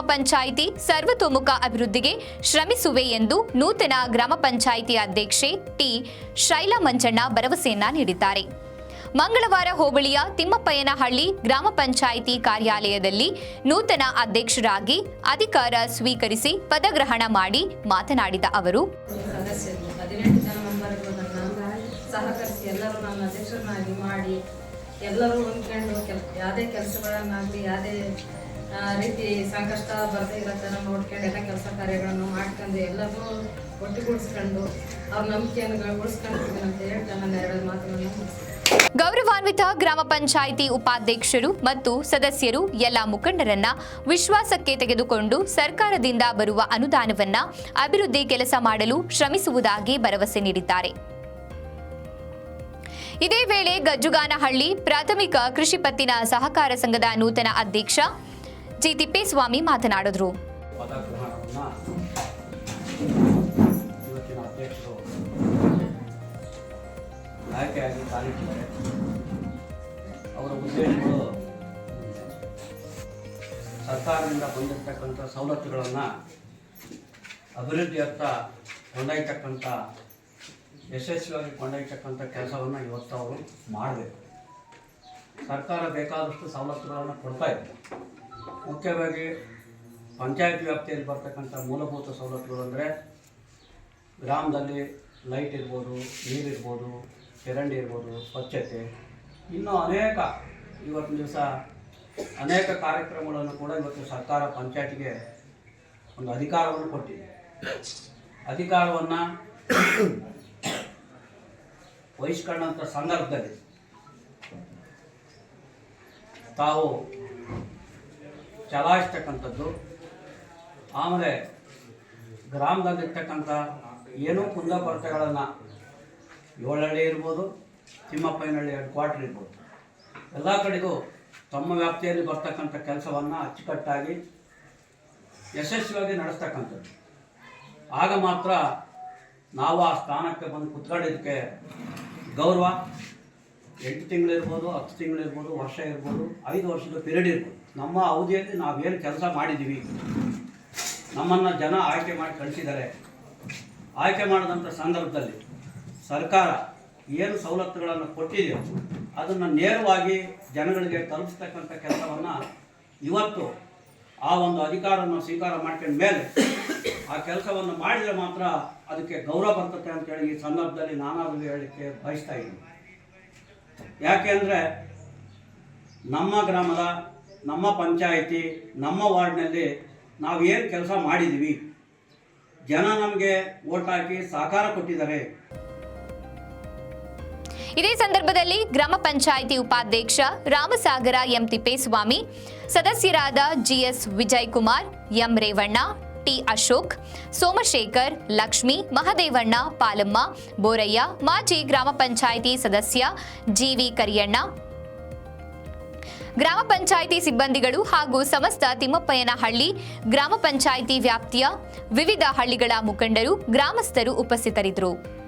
ಪಂಚಾಯಿತಿ ಸರ್ವತೋಮುಖ ಅಭಿವೃದ್ಧಿಗೆ ಶ್ರಮಿಸುವೆ ಎಂದು ನೂತನ ಗ್ರಾಮ ಪಂಚಾಯಿತಿ ಅಧ್ಯಕ್ಷೆ ಟಿ ಶೈಲಾ ಮಂಜಣ್ಣ ಭರವಸೆಯನ್ನ ನೀಡಿದ್ದಾರೆ. ಮಂಗಳವಾರ ಹೋಬಳಿಯ ತಿಮ್ಮಪ್ಪಯ್ಯನಹಳ್ಳಿ ಗ್ರಾಮ ಪಂಚಾಯಿತಿ ಕಾರ್ಯಾಲಯದಲ್ಲಿ ನೂತನ ಅಧ್ಯಕ್ಷರಾಗಿ ಅಧಿಕಾರ ಸ್ವೀಕರಿಸಿ ಪದಗ್ರಹಣ ಮಾಡಿ ಮಾತನಾಡಿದ ಅವರು ಎಲ್ಲರೂ ಹೊಂದ್ಕೊಂಡು ಕೆಲ್ ಯಾವುದೇ ಕೆಲಸಗಳನ್ನಾಗಲಿ, ಯಾವುದೇ ರೀತಿ ಸಂಕಷ್ಟ ಬರದೇ ಇರೋ ನೋಡ್ಕೊಂಡು ಎಲ್ಲ ಕೆಲಸ ಕಾರ್ಯಗಳನ್ನು ಮಾಡ್ಕೊಂಡು ಎಲ್ಲರೂ ಒಟ್ಟುಗೂಡಿಸ್ಕೊಂಡು ಅವ್ರ ನಂಬಿಕೆಯನ್ನು ಉಳಿಸ್ಕೊಂಡಿರ್ತೀನಿ ಅಂತ ಹೇಳ್ತಾ ನನ್ನ ಎರಡು ಮಾತುಗಳನ್ನು ಗೌರವಾನ್ವಿತ ಗ್ರಾಮ ಪಂಚಾಯಿತಿ ಉಪಾಧ್ಯಕ್ಷರು ಮತ್ತು ಸದಸ್ಯರು ಎಲ್ಲ ಮುಖಂಡರನ್ನ ವಿಶ್ವಾಸಕ್ಕೆ ತೆಗೆದುಕೊಂಡು ಸರ್ಕಾರದಿಂದ ಬರುವ ಅನುದಾನವನ್ನ ಅಭಿವೃದ್ಧಿ ಕೆಲಸ ಮಾಡಲು ಶ್ರಮಿಸುವುದಾಗಿ ಭರವಸೆ ನೀಡಿದ್ದಾರೆ. ಇದೇ ವೇಳೆ ಗಜ್ಜುಗಾನಹಳ್ಳಿ ಪ್ರಾಥಮಿಕ ಕೃಷಿ ಪತ್ತಿನ ಸಹಕಾರ ಸಂಘದ ನೂತನ ಅಧ್ಯಕ್ಷ ಜಿ ತಿಪ್ಪೇಸ್ವಾಮಿ ಮಾತನಾಡಿದರು. ಆಯ್ಕೆಯಾಗಿ ಅವರ ಉದ್ದೇಶಗಳು ಸರ್ಕಾರದಿಂದ ಬಂದಿರತಕ್ಕಂಥ ಸವಲತ್ತುಗಳನ್ನು ಅಭಿವೃದ್ಧಿಯತ್ತ ಕೊಂಡೊಯ್ತಕ್ಕಂಥ ಯಶಸ್ವಿಯಾಗಿ ಕೊಂಡೊಯ್ತಕ್ಕಂಥ ಕೆಲಸವನ್ನು ಇವತ್ತು ಅವರು ಮಾಡಬೇಕು. ಸರ್ಕಾರ ಬೇಕಾದಷ್ಟು ಸವಲತ್ತುಗಳನ್ನು ಕೊಡ್ತಾ ಇದೆ. ಮುಖ್ಯವಾಗಿ ಪಂಚಾಯತ್ ವ್ಯಾಪ್ತಿಯಲ್ಲಿ ಬರ್ತಕ್ಕಂಥ ಮೂಲಭೂತ ಸವಲತ್ತುಗಳು ಅಂದರೆ ಗ್ರಾಮದಲ್ಲಿ ಲೈಟ್ ಇರ್ಬೋದು ನೀರಿರ್ಬೋದು ಚರಂಡಿ ಇರ್ಬೋದು, ಸ್ವಚ್ಛತೆ. ಇನ್ನೂ ಅನೇಕ ಇವತ್ತಿನ ದಿವಸ ಅನೇಕ ಕಾರ್ಯಕ್ರಮಗಳನ್ನು ಕೂಡ ಇವತ್ತು ಸರ್ಕಾರ ಪಂಚಾಯತಿಗೆ ಒಂದು ಅಧಿಕಾರವನ್ನು ಕೊಟ್ಟಿದೆ. ಅಧಿಕಾರವನ್ನು ವಹಿಸ್ಕೊಂಡಂಥ ಸಂದರ್ಭದಲ್ಲಿ ತಾವು ಚಲಾಯಿಸ್ತಕ್ಕಂಥದ್ದು. ಆಮೇಲೆ ಗ್ರಾಮದಲ್ಲಿರ್ತಕ್ಕಂಥ ಏನೋ ಕುಂದಕೊರತೆಗಳನ್ನು ಏಳಹಳ್ಳಿ ಇರ್ಬೋದು, ತಿಮ್ಮಪ್ಪನಹಳ್ಳಿ ಎರಡು ಕ್ವಾರ್ಟರ್ ಇರ್ಬೋದು. ಎಲ್ಲ ಕಡೆಗೂ ತಮ್ಮ ವ್ಯಾಪ್ತಿಯಲ್ಲಿ ಬರ್ತಕ್ಕಂಥ ಕೆಲಸವನ್ನು ಅಚ್ಚುಕಟ್ಟಾಗಿ ಯಶಸ್ವಿಯಾಗಿ ನಡೆಸ್ತಕ್ಕಂಥದ್ದು. ಆಗ ಮಾತ್ರ ನಾವು ಆ ಸ್ಥಾನಕ್ಕೆ ಬಂದು ಕುತ್ಕೊಂಡಿದ್ದಕ್ಕೆ ಗೌರವ ಎಂಟು ತಿಂಗಳಿರ್ಬೋದು ಹತ್ತು ತಿಂಗಳು ಇರ್ಬೋದು, ವರ್ಷ ಇರ್ಬೋದು, ಐದು ವರ್ಷದ ಪೀರಿಯಡ್ ಇರ್ಬೋದು. ನಮ್ಮ ಅವಧಿಯಲ್ಲಿ ನಾವೇನು ಕೆಲಸ ಮಾಡಿದ್ದೀವಿ? ನಮ್ಮನ್ನು ಜನ ಆಯ್ಕೆ ಮಾಡಿ ಕಳಿಸಿದ್ದಾರೆ. ಆಯ್ಕೆ ಮಾಡಿದಂಥ ಸಂದರ್ಭದಲ್ಲಿ ಸರ್ಕಾರ ಏನು ಸವಲತ್ತುಗಳನ್ನು ಕೊಟ್ಟಿದೆಯೋ ಅದನ್ನು ನೇರವಾಗಿ ಜನಗಳಿಗೆ ತಲುಪಿಸ್ತಕ್ಕಂಥ ಕೆಲಸವನ್ನು ಇವತ್ತು ಆ ಒಂದು ಅಧಿಕಾರವನ್ನು ಸ್ವೀಕಾರ ಮಾಡ್ಕೊಂಡ ಮೇಲೆ ಆ ಕೆಲಸವನ್ನು ಮಾಡಿದರೆ ಮಾತ್ರ ಅದಕ್ಕೆ ಗೌರವ ಬರ್ತದೆ ಅಂತೇಳಿ ಈ ಸಂದರ್ಭದಲ್ಲಿ ನಾನಾದರೂ ಹೇಳಲಿಕ್ಕೆ ಬಯಸ್ತಾ ಇದ್ದೀನಿ. ಯಾಕೆ ಅಂದರೆ ನಮ್ಮ ಗ್ರಾಮದ, ನಮ್ಮ ಪಂಚಾಯಿತಿ, ನಮ್ಮ ವಾರ್ಡ್ನಲ್ಲಿ ಏನು ಕೆಲಸ ಮಾಡಿದ್ದೀವಿ ಜನ ನಮಗೆ ಓಟ್ ಹಾಕಿ ಸಹಕಾರ ಕೊಟ್ಟಿದ್ದಾರೆ. ಇದೇ ಸಂದರ್ಭದಲ್ಲಿ ಗ್ರಾಮ ಪಂಚಾಯಿತಿ ಉಪಾಧ್ಯಕ್ಷ ರಾಮಸಾಗರ ಎಂ ತಿಪ್ಪೇಸ್ವಾಮಿ, ಸದಸ್ಯರಾದ GS Vijay Kumar M Revanna T Ashok, Somashekar, Lakshmi, Mahadevanna, Palamma, Boraiah, ಮಾಜಿ ಗ್ರಾಮ ಪಂಚಾಯಿತಿ ಸದಸ್ಯ ಜಿವಿ ಕರಿಯಣ್ಣ. ಗ್ರಾಮ ಪಂಚಾಯಿತಿ ಸಿಬ್ಬಂದಿಗಳು ಹಾಗೂ ಸಮಸ್ತ ತಿಮ್ಮಪ್ಪಯ್ಯನಹಳ್ಳಿ ಗ್ರಾಮ ಪಂಚಾಯಿತಿ ವ್ಯಾಪ್ತಿಯ ವಿವಿಧ ಹಳ್ಳಿಗಳ ಮುಖಂಡರು, ಗ್ರಾಮಸ್ಥರು ಉಪಸ್ಥಿತರಿದ್ದರು.